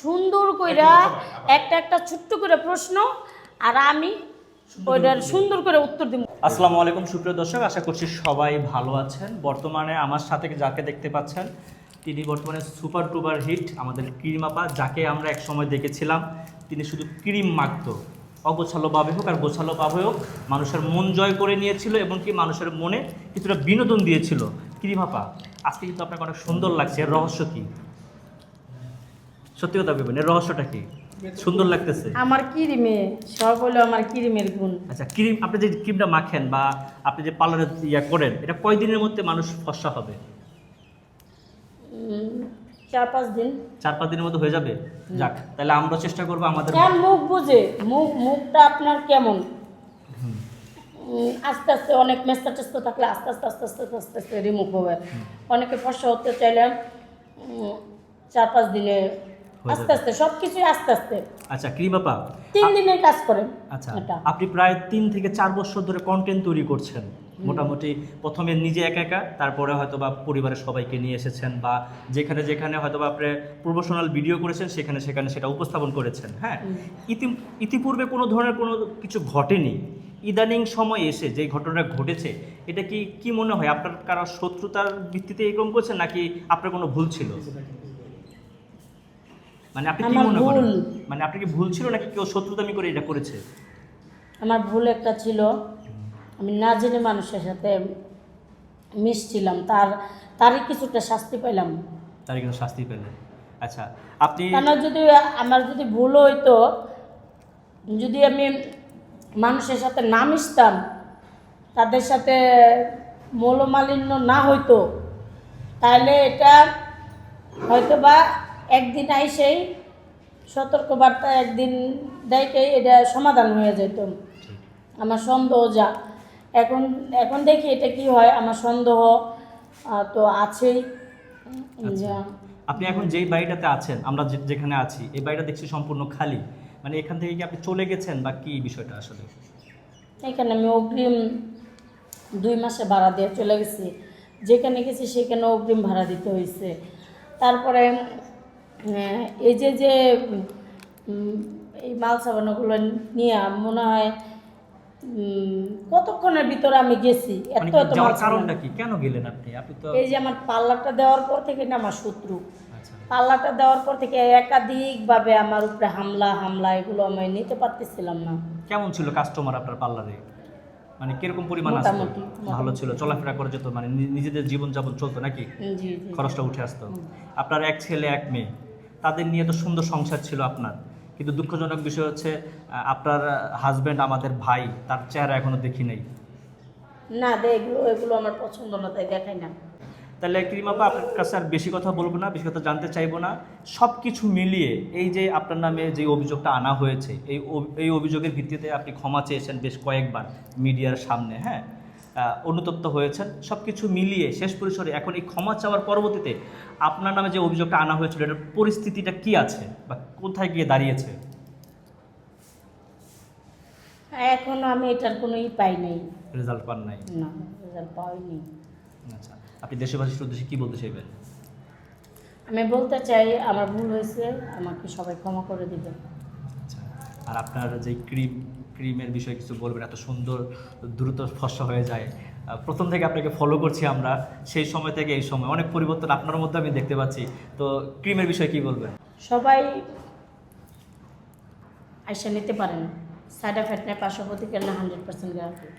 সুন্দর কইরা একটা একটা ছোট্ট করে প্রশ্ন আর আমি ওইটার সুন্দর করে উত্তর দিব। আসসালামু আলাইকুম সুপ্রিয় দর্শক আশা করছি সবাই ভালো আছেন। বর্তমানে আমার সাথে যাকে দেখতে পাচ্ছেন তিনি বর্তমানে সুপার টুপার হিট আমাদের ক্রিম আপা যাকে আমরা এক সময় দেখেছিলাম তিনি শুধু ক্রিম মাখতো। অগোছালোভাবে হোক আর গোছালোভাবে হোক মানুষের মন জয় করে নিয়েছিল এবং কি মানুষের মনে কিছুটা বিনোদন দিয়েছিল। ক্রিম আপা আজকে কিন্তু আপনাকে অনেক সুন্দর লাগছে রহস্য কি? সত্যি কথা বলবেন এর রহস্যটা কি? সুন্দর লাগতেছে। আমার কিরিমে সব হলো আমার কিরিমের গুণ। আচ্ছা ক্রিম আপনি যে ক্রিমটা মাখেন বা আপনি যে পার্লারে ইয়া করেন এটা কয়দিনের মধ্যে মানুষ ফর্সা হবে? উম, চার পাঁচ দিন। চার পাঁচ দিনের মধ্যে হয়ে যাবে? যাক তাহলে আমরা চেষ্টা করব আমাদের মুখ বুঝে? মুখ মুখটা আপনার কেমন? আস্তে আস্তে অনেক মেস্তা টেস্তা থাকলে আস্তে আস্তে আস্তে আস্তে আস্তে আস্তে রিমুভ হবে। অনেকে ফর্সা হতে চাইলে উম, চার পাঁচ দিনে আস্তে আস্তে সব কিছুই আস্তে আস্তে। আচ্ছা ক্রিম আপা তিন দিনে কাজ করে আচ্ছা আপনি প্রায় তিন থেকে চার বছর ধরে কন্টেন্ট তৈরি করছেন। মোটামুটি প্রথমে নিজে একা একা তারপরে হয়তো বা পরিবারের সবাইকে নিয়ে এসেছেন বা যেখানে যেখানে হয়তো বা আপনি প্রমোশনাল ভিডিও করেছেন সেখানে সেখানে সেটা উপস্থাপন করেছেন হ্যাঁ? ইতি ইতিপূর্বে কোনো ধরনের কোনো কিছু ঘটেনি? ইদানিং সময় এসে যে ঘটনাটা ঘটেছে এটা কি কি মনে হয় আপনার কারও শত্রুতার ভিত্তিতে এরকম করছেন নাকি আপনার কোনো ভুল ছিল? মানে আপনি কি আমার মনে করেন? ভুল। মানে আপনি কি ভুল ছিল নাকি কেউ শত্রুতামি করে এটা করেছে? আমার ভুল একটা ছিল। আমি না জেনে মানুষের সাথে মিশছিলাম। তার তারই কিছুটা শাস্তি পেলাম তার কিন্তু শাস্তি পেলেন। আচ্ছা আপনি কেন যদি আমার যদি ভুল হইতো যদি আমি মানুষের সাথে না মিশতাম তাদের সাথে মৌলমালিন্য না হইতো তাহলে এটা হয়তো বা একদিন আইসেই সতর্কবার্তা একদিন দেয়কেই এটা সমাধান হয়ে যেত। আমার সন্দেহ যা। এখন এখন দেখি এটা কি হয় আমার সন্দেহ তো আছেই। যা। আপনি এখন যেই বাড়িটাতে আছেন আমরা যেখানে আছি এই বাড়িটা দেখছি সম্পূর্ণ খালি। মানে এখান থেকে কি আপনি চলে গেছেন বা কি বিষয়টা আসলে? এখানে আমি অগ্রিম দুই মাসে ভাড়া দিয়ে চলে গেছি। যেখানে গেছি সেখানে অগ্রিম ভাড়া দিতে হয়েছে তারপরে এই যে যে এই মাল সাবানগুলো নিয়ে মনে হয় কতক্ষণের ভিতরে আমি গেছি? এত মানে এত। কারণটা কি? কেন গেলেন আপনি? আপনি তো এই যে আমার পাল্লাটা দেওয়ার পর থেকে না আমার শত্রু। আচ্ছা। পাল্লাটা দেওয়ার পর থেকে একাধিকভাবে আমার উপরে হামলা হামলা এগুলো আমি নিতে পারতেছিলাম না। কেমন ছিল কাস্টমার আপনার পার্লারে মানে কীরকম পরিমাণ আসতো? ভালো ছিল? চলাফেরা করে যেত? মানে নিজেদের জীবনযাপন চলতো নাকি? খরচটা উঠে আসতো। আপনার এক ছেলে এক মেয়ে। তাদের নিয়ে তো সুন্দর সংসার ছিল আপনার। কিন্তু দুঃখজনক বিষয় হচ্ছে আপনার হাজব্যান্ড আমাদের ভাই তার চেহারা এখনও দেখি নাই। না এগুলো এগুলো আমার পছন্দ না তাই দেখাই না। তাহলে ক্রিমাপা আপনার কাছে আর বেশি কথা বলব না বেশি কথা জানতে চাইব না। সব কিছু মিলিয়ে এই যে আপনার নামে যে অভিযোগটা আনা হয়েছে এই এই অভিযোগের ভিত্তিতে আপনি ক্ষমা চেয়েছেন বেশ কয়েকবার মিডিয়ার সামনে হ্যাঁ? অনুতপ্ত হয়েছেন। সব কিছু মিলিয়ে শেষ পরিসরে এখন এই ক্ষমা চাওয়ার পরবর্তীতে আপনার নামে যে অভিযোগটা আনা হয়েছিল এটার পরিস্থিতিটা কি আছে বা কোথায় গিয়ে দাঁড়িয়েছে? এখনও আমি এটার কোনো ই পাই নাই। রেজাল্ট পান নাই? না রেজাল্ট পাইনি আচ্ছা আপনি দেশবাসীর উদ্দেশ্যে কী বলতে চাইবেন? আমি বলতে চাই আমার ভুল হয়েছে আমাকে সবাই ক্ষমা করে দিবে আচ্ছা আর আপনার যে ক্রিম ক্রিমের বিষয়ে কিছু বলবেন? এত সুন্দর, দ্রুত ফসা হয়ে যায়। প্রথম থেকে আপনাকে ফলো করছি আমরা। সেই সময় থেকে এই সময়। অনেক পরিবর্তন আপনার মধ্যে আমি দেখতে পাচ্ছি। তো ক্রিমের বিষয়ে কি বলবেন? সবাই আইসা নিতে পারেন। সাইড এফেক্ট নেই পার্শ্ব প্রতিক্রিয়া না হান্ড্রেড পার্সেন্ট গ্যারান্টি